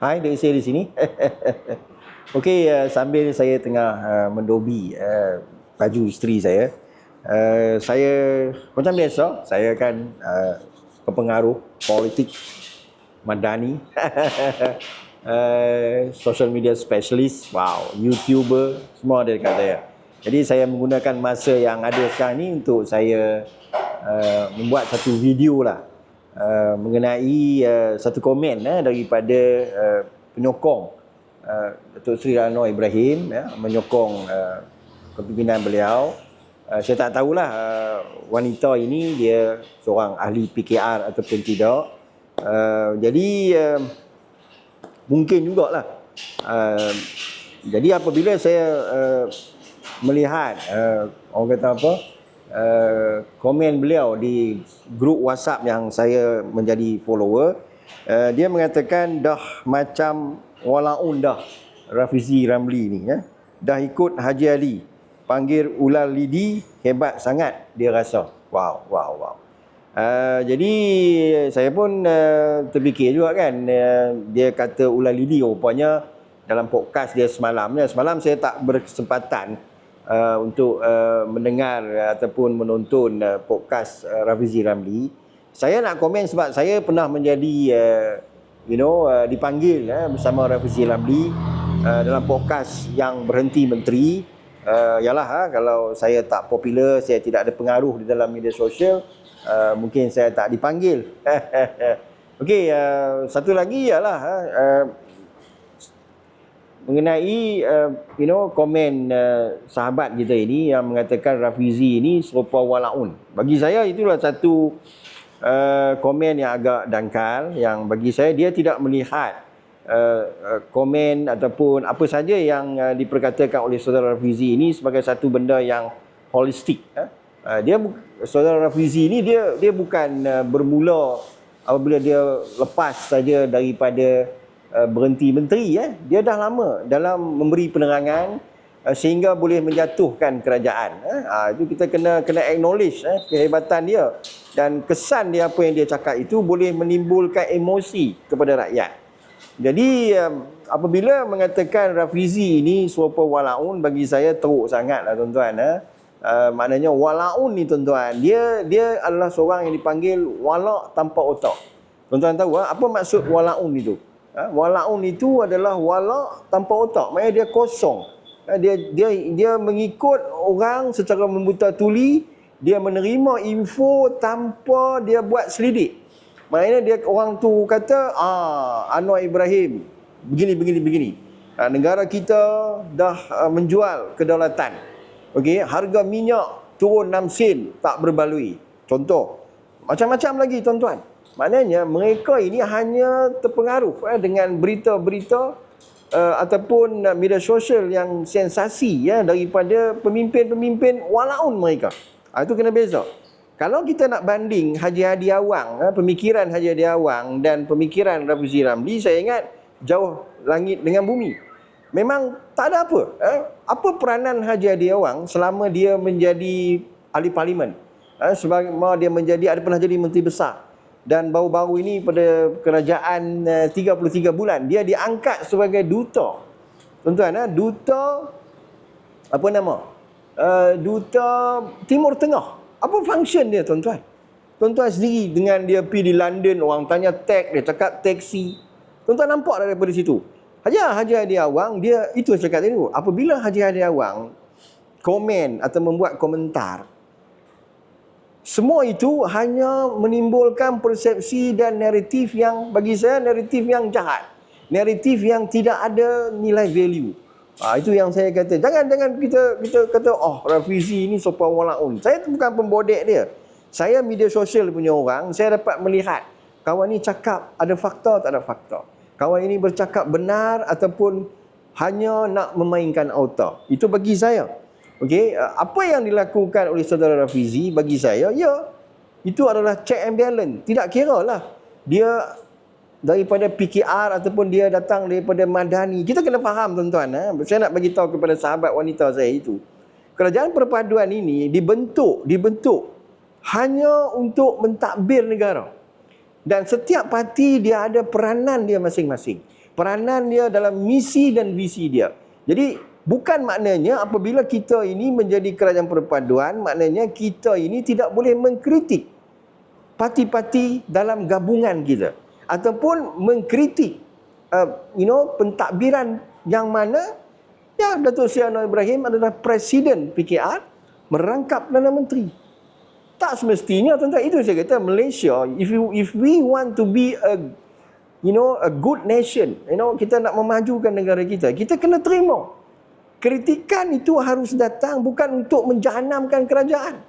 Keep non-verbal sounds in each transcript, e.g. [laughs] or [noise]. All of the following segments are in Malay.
Hai, dari saya di sini. [laughs] Okey, uh, sambil saya tengah uh, mendobi uh, baju isteri saya, uh, saya macam biasa, saya kan uh, pengaruh politik madani, uh, [laughs] social media specialist, wow, YouTuber, semua ada dekat saya. Jadi saya menggunakan masa yang ada sekarang ni untuk saya uh, membuat satu video lah uh, mengenai uh, satu komen uh, daripada uh, penyokong uh, Datuk Seri Rano Ibrahim ya, menyokong uh, kepimpinan beliau. Uh, saya tak tahulah uh, wanita ini dia seorang ahli PKR ataupun tidak. Uh, jadi uh, mungkin jugalah. Uh, jadi apabila saya uh, melihat uh, orang kata apa uh, komen beliau di grup WhatsApp yang saya menjadi follower uh, dia mengatakan dah macam walaun dah Rafizi Ramli ni ya. Dah ikut Haji Ali panggil ular lidi hebat sangat dia rasa. Wow wow wow. Uh, jadi saya pun uh, terfikir juga kan uh, dia kata ular lidi rupanya dalam podcast dia semalam semalam saya tak berkesempatan uh, untuk uh, mendengar uh, ataupun menonton uh, podcast uh, Rafizi Ramli. Saya nak komen sebab saya pernah menjadi uh, you know uh, dipanggil uh, bersama Rafizi Ramli uh, dalam podcast yang berhenti menteri. Uh, yalah ha, kalau saya tak popular, saya tidak ada pengaruh di dalam media sosial, uh, mungkin saya tak dipanggil. [laughs] Okey, uh, satu lagi ialah uh, mengenai uh, you know komen uh, sahabat kita ini yang mengatakan Rafizi ini serupa walaun. Bagi saya itulah satu uh, komen yang agak dangkal yang bagi saya dia tidak melihat uh, uh, komen ataupun apa saja yang uh, diperkatakan oleh saudara Rafizi ini sebagai satu benda yang holistik. Uh. Uh, dia saudara Rafizi ini dia dia bukan uh, bermula apabila dia lepas saja daripada Uh, berhenti menteri ya. Dia dah lama dalam memberi penerangan uh, sehingga boleh menjatuhkan kerajaan. Eh. Ha, itu kita kena kena acknowledge eh, kehebatan dia dan kesan dia apa yang dia cakap itu boleh menimbulkan emosi kepada rakyat. Jadi apabila mengatakan Rafizi ini serupa walaun bagi saya teruk sangatlah tuan-tuan eh. Uh, maknanya walaun ni tuan-tuan dia dia adalah seorang yang dipanggil walak tanpa otak. Tuan-tuan tahu eh, apa maksud walaun itu? Ha, walaun itu adalah wala tanpa otak. Maksudnya dia kosong. Ha, dia dia dia mengikut orang secara membuta tuli, dia menerima info tanpa dia buat selidik. Maknanya dia orang tu kata, ah Anwar Ibrahim begini begini begini. Ha, negara kita dah menjual kedaulatan. Okey, harga minyak turun 6 sen tak berbaloi. Contoh. Macam-macam lagi tuan-tuan. Maknanya mereka ini hanya terpengaruh eh, dengan berita-berita uh, ataupun uh, media sosial yang sensasi ya daripada pemimpin-pemimpin walaun mereka. Ha, itu kena beza. Kalau kita nak banding Haji Hadi Awang, eh, pemikiran Haji Hadi Awang dan pemikiran Rafizi Ramli, saya ingat jauh langit dengan bumi. Memang tak ada apa. Eh? Apa peranan Haji Hadi Awang selama dia menjadi ahli parlimen? Eh, sebagai dia menjadi ada pernah jadi menteri besar dan baru-baru ini pada kerajaan uh, 33 bulan dia diangkat sebagai duta. Tuan-tuan, uh, duta apa nama? Uh, duta Timur Tengah. Apa function dia tuan-tuan? Tuan-tuan sendiri dengan dia pergi di London orang tanya tag dia cakap taxi. Tuan-tuan nampak daripada situ. Haji Haji Hadi Awang dia itu saya cakap tadi apabila Haji Hadi Awang komen atau membuat komentar semua itu hanya menimbulkan persepsi dan naratif yang bagi saya naratif yang jahat. Naratif yang tidak ada nilai value. Ha, itu yang saya kata. Jangan jangan kita kita kata oh Rafizi ini sopan walaun. Saya bukan pembodek dia. Saya media sosial punya orang, saya dapat melihat kawan ini cakap ada fakta tak ada fakta. Kawan ini bercakap benar ataupun hanya nak memainkan auto. Itu bagi saya. Okey, uh, apa yang dilakukan oleh saudara Rafizi bagi saya, ya, itu adalah check and balance. Tidak kira lah dia daripada PKR ataupun dia datang daripada Madani. Kita kena faham tuan-tuan. Eh? Saya nak bagi tahu kepada sahabat wanita saya itu. Kerajaan perpaduan ini dibentuk, dibentuk hanya untuk mentadbir negara. Dan setiap parti dia ada peranan dia masing-masing. peranan dia dalam misi dan visi dia. Jadi bukan maknanya apabila kita ini menjadi kerajaan perpaduan, maknanya kita ini tidak boleh mengkritik parti-parti dalam gabungan kita ataupun mengkritik uh, you know pentadbiran yang mana ya Datuk Seri Anwar Ibrahim adalah presiden PKR merangkap Perdana Menteri. Tak semestinya tuan-tuan itu saya kata Malaysia if you if we want to be a you know a good nation, you know kita nak memajukan negara kita, kita kena terima. Kritikan itu harus datang bukan untuk menjahanamkan kerajaan.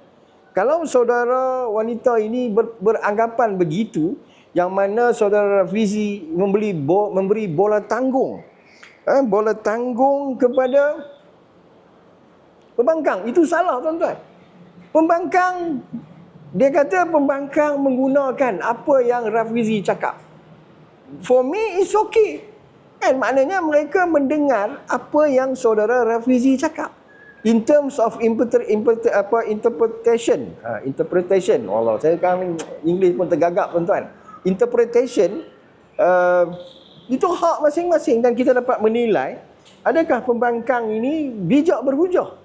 Kalau saudara wanita ini ber, beranggapan begitu, yang mana saudara Fizi membeli bo, memberi bola tanggung, eh, bola tanggung kepada pembangkang, itu salah tuan-tuan. Pembangkang, dia kata pembangkang menggunakan apa yang Rafizi cakap. For me, it's okay. Kan maknanya mereka mendengar apa yang saudara Rafizi cakap. In terms of impeter, impeter, apa, interpretation. Ha, interpretation. Allah, saya kan English pun tergagap tuan-tuan. Interpretation, uh, itu hak masing-masing dan kita dapat menilai adakah pembangkang ini bijak berhujah.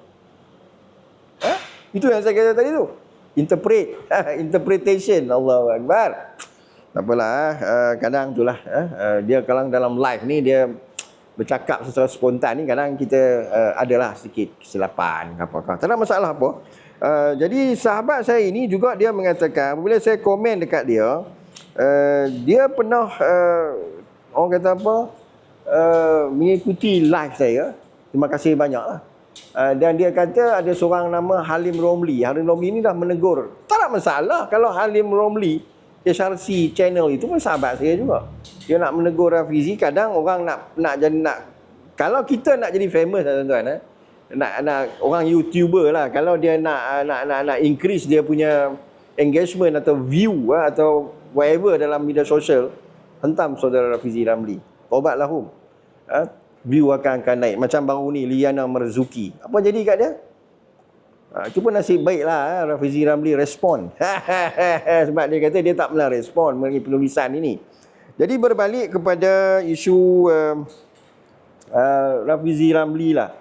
Itu yang saya kata tadi tu. Interpret. [laughs] Interpretation. Allah Akbar. Tak apalah. Uh, kadang itulah. Uh, dia kalau dalam live ni dia bercakap secara spontan ni kadang kita uh, adalah sedikit kesilapan apa-apa. Tak ada masalah apa. Uh, jadi sahabat saya ini juga dia mengatakan apabila saya komen dekat dia uh, dia pernah uh, orang kata apa uh, mengikuti live saya terima kasih banyaklah Uh, dan dia kata ada seorang nama Halim Romli. Halim Romli ni dah menegur. Tak ada masalah kalau Halim Romli HRC channel itu pun sahabat saya juga. Dia nak menegur Rafizi kadang orang nak nak jadi nak kalau kita nak jadi famous lah tuan-tuan eh. Nak nak orang YouTuber lah kalau dia nak nak nak nak increase dia punya engagement atau view eh, atau whatever dalam media sosial hentam saudara Rafizi Ramli. Tobatlah hum. Eh, view akan akan naik. Macam baru ni Liana Marzuki. Apa jadi kat dia? Itu pun nasib baik lah eh, Rafizi Ramli respon. [laughs] Sebab dia kata dia tak pernah respon mengenai penulisan ini. Jadi berbalik kepada isu uh, uh, Rafizi Ramli lah.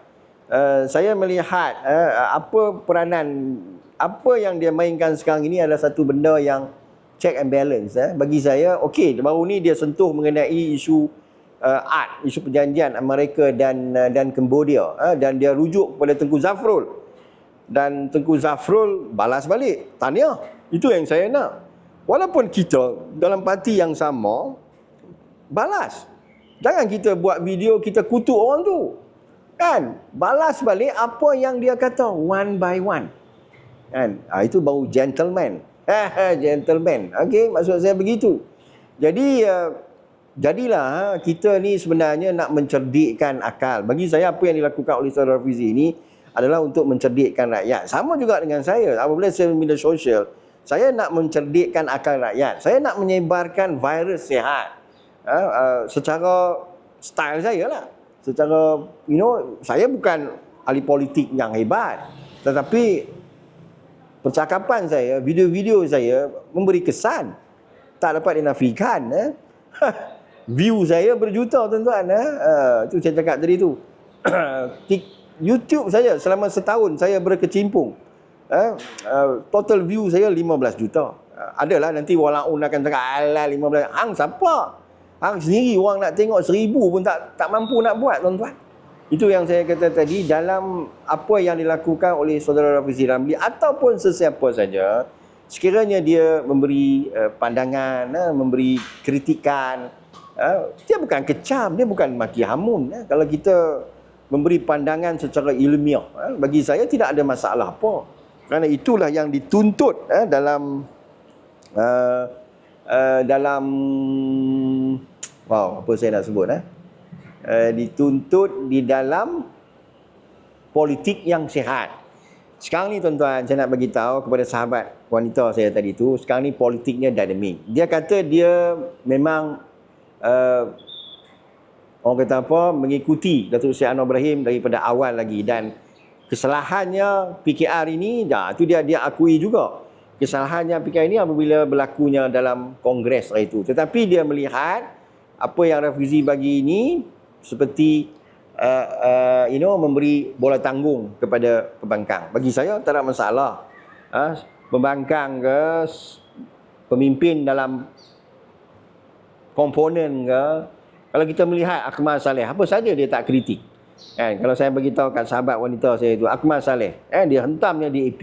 Uh, saya melihat uh, apa peranan, apa yang dia mainkan sekarang ini adalah satu benda yang check and balance. Eh. Bagi saya, okey, baru ni dia sentuh mengenai isu uh, art isu perjanjian Amerika dan uh, dan Cambodia uh, dan dia rujuk kepada Tengku Zafrul dan Tengku Zafrul balas balik tanya itu yang saya nak. Walaupun kita dalam parti yang sama balas. Jangan kita buat video kita kutuk orang tu. Kan? Balas balik apa yang dia kata one by one. Kan? Ah, itu baru gentleman. [laughs] Gentleman. Okey maksud saya begitu. Jadi uh, Jadilah ha, kita ni sebenarnya nak mencerdikkan akal. Bagi saya apa yang dilakukan oleh Saudara Fizi ini adalah untuk mencerdikkan rakyat. Sama juga dengan saya. Apabila saya media sosial, saya nak mencerdikkan akal rakyat. Saya nak menyebarkan virus sihat. Ha, uh, secara style saya lah. Secara, you know, saya bukan ahli politik yang hebat. Tetapi percakapan saya, video-video saya memberi kesan. Tak dapat dinafikan. Eh? [laughs] view saya berjuta tuan-tuan eh. Uh, itu saya cakap tadi tu. [clears throat] YouTube saya selama setahun saya berkecimpung. Eh, uh, total view saya 15 juta. Uh, adalah nanti walaun akan cakap alah 15 hang siapa? Hang sendiri orang nak tengok seribu pun tak tak mampu nak buat tuan-tuan. Itu yang saya kata tadi dalam apa yang dilakukan oleh saudara Rafizi Ramli ataupun sesiapa saja sekiranya dia memberi uh, pandangan, uh, memberi kritikan, Ha? dia bukan kecam, dia bukan maki hamun. Ya. Kalau kita memberi pandangan secara ilmiah, ha? bagi saya tidak ada masalah apa. Kerana itulah yang dituntut ha? dalam uh, uh, dalam wow apa saya nak sebut eh? Uh, dituntut di dalam politik yang sihat. Sekarang ni tuan-tuan saya nak bagi tahu kepada sahabat wanita saya tadi tu, sekarang ni politiknya dinamik. Dia kata dia memang uh, orang kata apa? Mengikuti Datuk Seri Anwar Ibrahim daripada awal lagi. Dan kesalahannya PKR ini dah itu dia dia akui juga. Kesalahannya PKR ini apabila berlakunya dalam kongres hari itu. Tetapi dia melihat apa yang Rafizi bagi ini seperti uh, uh, you know memberi bola tanggung kepada pembangkang. Bagi saya tak ada masalah. Uh, pembangkang ke pemimpin dalam komponen ke kalau kita melihat Akmal Saleh apa saja dia tak kritik? Kan kalau saya beritahu kat sahabat wanita saya itu Akmal Saleh eh dia hentamnya di AP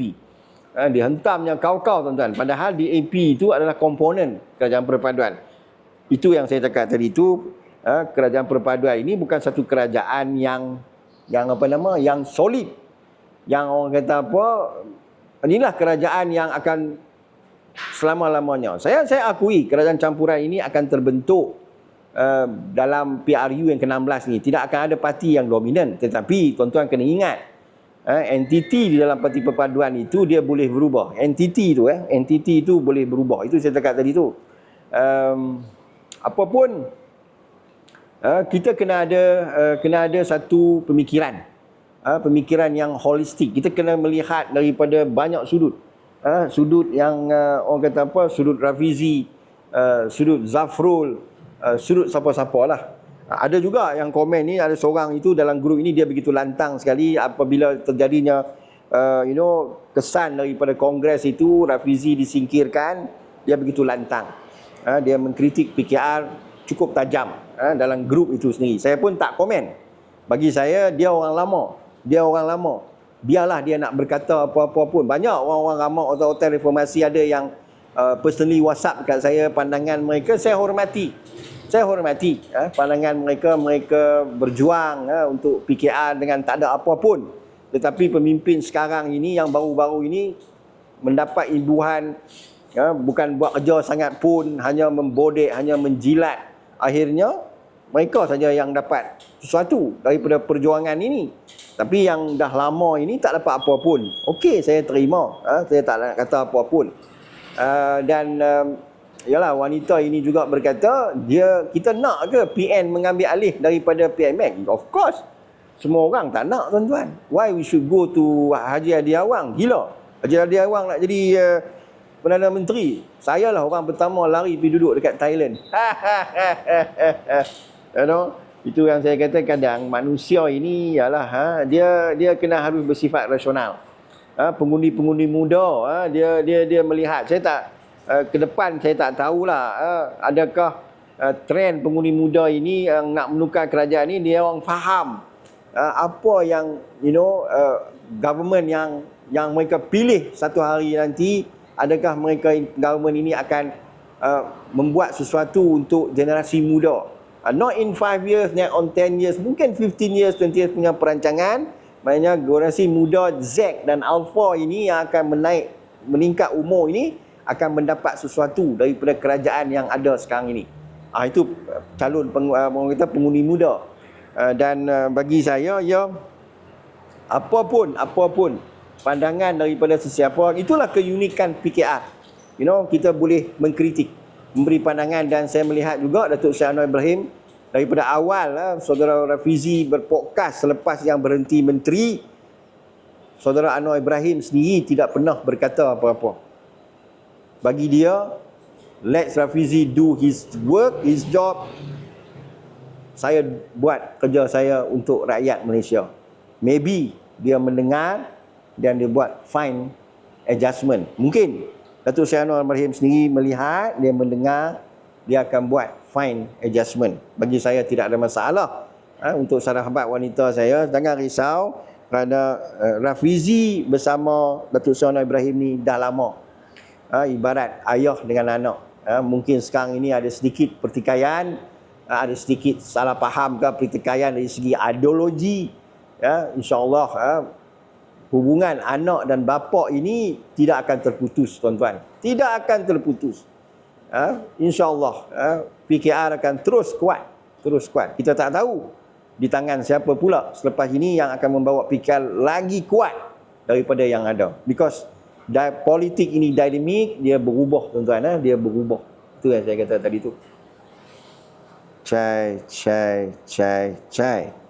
eh, dia hentamnya kau-kau tuan-tuan. Padahal di AP itu adalah komponen kerajaan perpaduan. Itu yang saya cakap tadi itu eh, kerajaan perpaduan ini bukan satu kerajaan yang yang apa nama yang solid. Yang orang kata apa inilah kerajaan yang akan selama-lamanya. Saya saya akui kerajaan campuran ini akan terbentuk uh, dalam PRU yang ke-16 ni. Tidak akan ada parti yang dominan. Tetapi tuan-tuan kena ingat, uh, entiti di dalam parti perpaduan itu dia boleh berubah. Entiti itu, eh, entiti itu boleh berubah. Itu saya cakap tadi tu. Um, apapun, uh, kita kena ada uh, kena ada satu pemikiran. Uh, pemikiran yang holistik. Kita kena melihat daripada banyak sudut uh, sudut yang uh, orang kata apa sudut Rafizi uh, sudut Zafrul uh, sudut siapa-siapa lah. Uh, ada juga yang komen ni ada seorang itu dalam grup ini dia begitu lantang sekali apabila terjadinya uh, you know kesan daripada kongres itu Rafizi disingkirkan dia begitu lantang. Uh, dia mengkritik PKR cukup tajam uh, dalam grup itu sendiri. Saya pun tak komen. Bagi saya dia orang lama dia orang lama. Biarlah dia nak berkata apa-apa pun. Banyak orang-orang ramai hotel-hotel reformasi ada yang uh, personally WhatsApp kat saya pandangan mereka, saya hormati. Saya hormati uh, pandangan mereka, mereka berjuang uh, untuk PKR dengan tak ada apa pun. Tetapi pemimpin sekarang ini yang baru-baru ini mendapat imbuhan uh, bukan buat kerja sangat pun, hanya membodek, hanya menjilat. Akhirnya mereka saja yang dapat sesuatu daripada perjuangan ini. Tapi yang dah lama ini tak dapat apa pun. Okey, saya terima. Ha? Saya tak nak kata apa pun. Uh, dan um, yalah wanita ini juga berkata dia kita nak ke PN mengambil alih daripada PMN? Of course. Semua orang tak nak tuan-tuan. Why we should go to Haji Adi Awang? Gila. Haji Adi Awang nak jadi uh, Perdana Menteri. Saya lah orang pertama lari pergi duduk dekat Thailand. [laughs] you know? Itu yang saya kata kadang manusia ini ialah ha, dia dia kena harus bersifat rasional. Ha, pengundi-pengundi muda ha, dia dia dia melihat. Saya tak uh, ke depan saya tak tahulah adakah trend pengundi muda ini yang nak menukar kerajaan ini. Dia orang faham apa yang you know government yang yang mereka pilih satu hari nanti adakah mereka government ini akan membuat sesuatu untuk generasi muda. Not in 5 years, not on 10 years, mungkin 15 years, 20 years punya perancangan. Maknanya generasi muda Z dan Alpha ini yang akan menaik, meningkat umur ini akan mendapat sesuatu daripada kerajaan yang ada sekarang ini. Ah itu uh, calon peng, uh, kita pengundi muda. Uh, dan bagi saya ya apapun apapun pandangan daripada sesiapa itulah keunikan PKR. You know kita boleh mengkritik memberi pandangan dan saya melihat juga Datuk Anwar Ibrahim daripada awal lah, saudara Rafizi berpodcast selepas yang berhenti menteri saudara Anwar Ibrahim sendiri tidak pernah berkata apa-apa. Bagi dia let Rafizi do his work his job. Saya buat kerja saya untuk rakyat Malaysia. Maybe dia mendengar dan dia buat fine adjustment. Mungkin. Datuk Syed Anwar Ibrahim sendiri melihat, dia mendengar, dia akan buat fine adjustment. Bagi saya tidak ada masalah. Ha, untuk sahabat wanita saya, jangan risau kerana uh, Rafizi bersama Datuk Anwar Ibrahim ni dah lama. Ha, ibarat ayah dengan anak. Ha, mungkin sekarang ini ada sedikit pertikaian, ha, ada sedikit salah faham ke pertikaian dari segi ideologi. Ya, InsyaAllah ha, hubungan anak dan bapa ini tidak akan terputus tuan-tuan tidak akan terputus ha? insyaallah. Ha? PKR akan terus kuat. Terus kuat. Kita tak tahu di tangan siapa pula selepas ini yang akan membawa PKR lagi kuat daripada yang ada. Because politik ini dinamik dia berubah tuan-tuan ha? dia berubah. Itu yang saya kata tadi tu. Chai chai chai chai